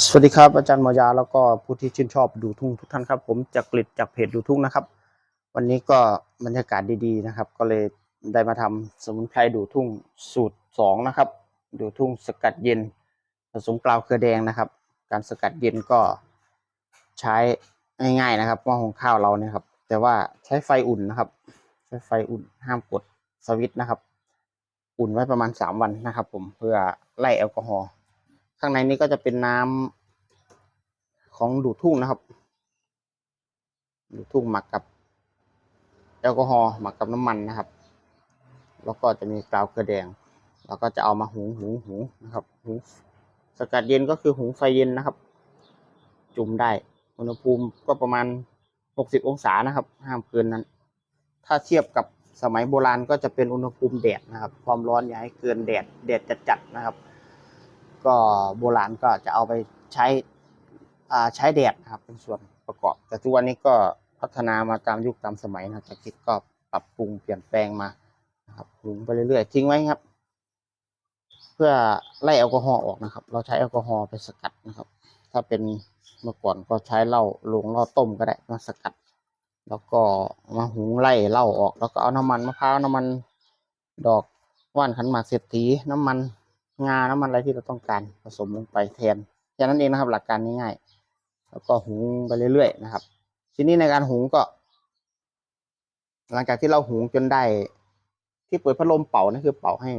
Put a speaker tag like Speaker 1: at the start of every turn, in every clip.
Speaker 1: สวัสดีครับอาจารย์มอยาแล้วก็ผู้ที่ชื่นชอบดูทุ่งทุกท่านครับ ผมจากกลิดจากเพจดูทุ่งนะครับ วันนี้ก็บรรยากาศดีๆนะครับ ก็เลยได้มาทำสมุนไพรดูทุ่งสูตรสองนะครับดูทุ่งสกัดเย็น ผสมกลาเครือแดงนะครับ การสกัดเย็นก็ใช้ง่ายๆนะครับหม้อหุงข้าวเราเนี่ยครับ แต่ว่าใช้ไฟอุ่นนะครับ ใช้ไฟอุ่นห้ามกดสวิตช์นะครับ อุ่นไว้ประมาณสามวันนะครับ ผมเพื่อไล่แอลกอฮอล์ ข้างในนี้ก็จะเป็นน้ำของดูดทุ่งนะครับ ดูดทุ่งหมักกับแอลกอฮอล์หมักกับน้ำมันนะครับ แล้วก็จะมีกาวเกลือแดงเราก็จะเอามาหุงหุงหุงนะครับหุงสกัดเย็นก็คือหุงไฟเย็นนะครับ จุ่มได้อุณหภูมิก็ประมาณหกสิบองศานะครับ ห้ามเกินนั้น ถ้าเทียบกับสมัยโบราณก็จะเป็นอุณหภูมิแดดนะครับ ความร้อนอย่าให้เกินแดดแดดจัดๆนะครับ ก็โบราณก็จะเอาไปใช้ใช้แดดครับเป็นส่วนประกอบ แต่ทุกวันนี้ก็พัฒนามาตามยุคตามสมัยนะจากคิดก็ปรับปรุงเปลี่ยนแปลงมาครับปรุงไปเรื่อยๆ ทิ้งไว้ครับ เพื่อไล่แอลกอฮอล์ออกนะครับ เราใช้แอลกอฮอล์ไปสกัดนะครับ ถ้าเป็นเมื่อก่อนก็ใช้เหล้าลงเหล้าต้มก็ได้มาสกัด แล้วก็มาหุงไล่เหล้าออก แล้วก็เอาน้ำมันมะพร้าวน้ำมัน ดอกว่านขันหมากเศรษฐีน้ำมัน งาน้ำมันอะไรที่เราต้องการผสมลงไปแทนแค่นั้นเองนะครับ หลักการง่ายๆแล้วก็หุงไปเรื่อยๆนะครับ ทีนี้ในการหุงก็ หลังจากที่เราหุงจนได้ ที่เปิดพัดลมเป่านั่นคือเป่าให้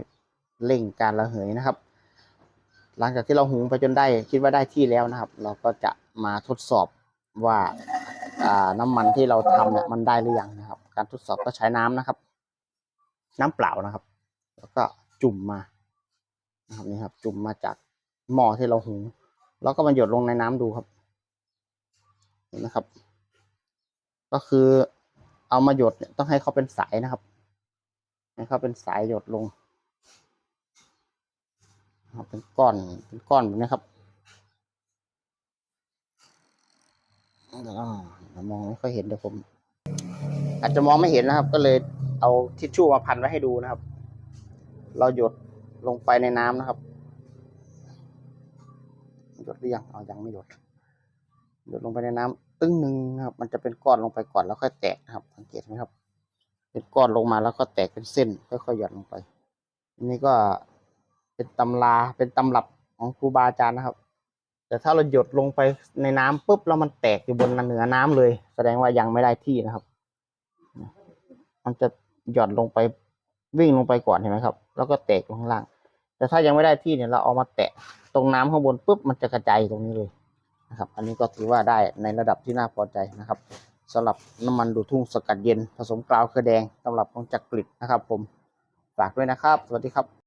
Speaker 1: เร่งการระเหยนะครับ หลังจากที่เราหุงไปจนได้คิดว่าได้ที่แล้วนะครับ เราก็จะมาทดสอบว่าอ่าน้ำมันที่เราทำเนี่ยมันได้หรือยังนะครับ การทดสอบก็ใช้น้ำนะครับ น้ำเปล่านะครับ แล้วก็จุ่มมา นะครับนี่ครับ จุ่มมาจากหม้อที่เราหุง แล้วก็มาหยดลงในน้ำดูครับเห็นไหมครับ ก็คือเอามาหยดเนี่ยต้องให้เขาเป็นสายนะครับ ให้เขาเป็นสายหยดลงครับเป็นก้อนเป็นก้อนแบบนี้ครับเดี๋ยวมองไม่ค่อยเห็นเดี๋ยวผม อาจจะมองไม่เห็นนะครับ ก็เลยเอาทิชชู่มาพันไว้ให้ดูนะครับ เราหยด ลงไปในน้ำนะครับ หยดหรือยังเอายังไม่หยด หยดลงไปในน้ำตึ้งหนึ่งนะครับ มันจะเป็นก้อนลงไปก่อนแล้วค่อยแตกนะครับ สังเกตไหมครับ เป็นก้อนลงมาแล้วก็แตกเป็นเส้น ค่อยๆหยดลงไปอันนี้ก็เป็นตำราเป็นตำรับของครูบาอาจารย์นะครับ แต่ถ้าเราหยดลงไปในน้ำปุ๊บแล้วมันแตกอยู่บนเหนือน้ำเลย แสดงว่ายังไม่ได้ที่นะครับ มันจะหย่อนลงไปวิ่งลงไปก่อนเห็นไหมครับ แล้วก็แตกลงข้างล่าง แต่ถ้ายังไม่ได้ที่เนี่ยเราเอามาแตะตรงน้ำข้างบนปุ๊บมันจะกระจายตรงนี้เลยนะครับ อันนี้ก็ถือว่าได้ในระดับที่น่าพอใจนะครับสำหรับน้ำมันดูดทุ่งสกัดเย็น ผสมกราวเครือแดงสำหรับของจักริดนะครับ ผมฝากด้วยนะครับ สวัสดีครับ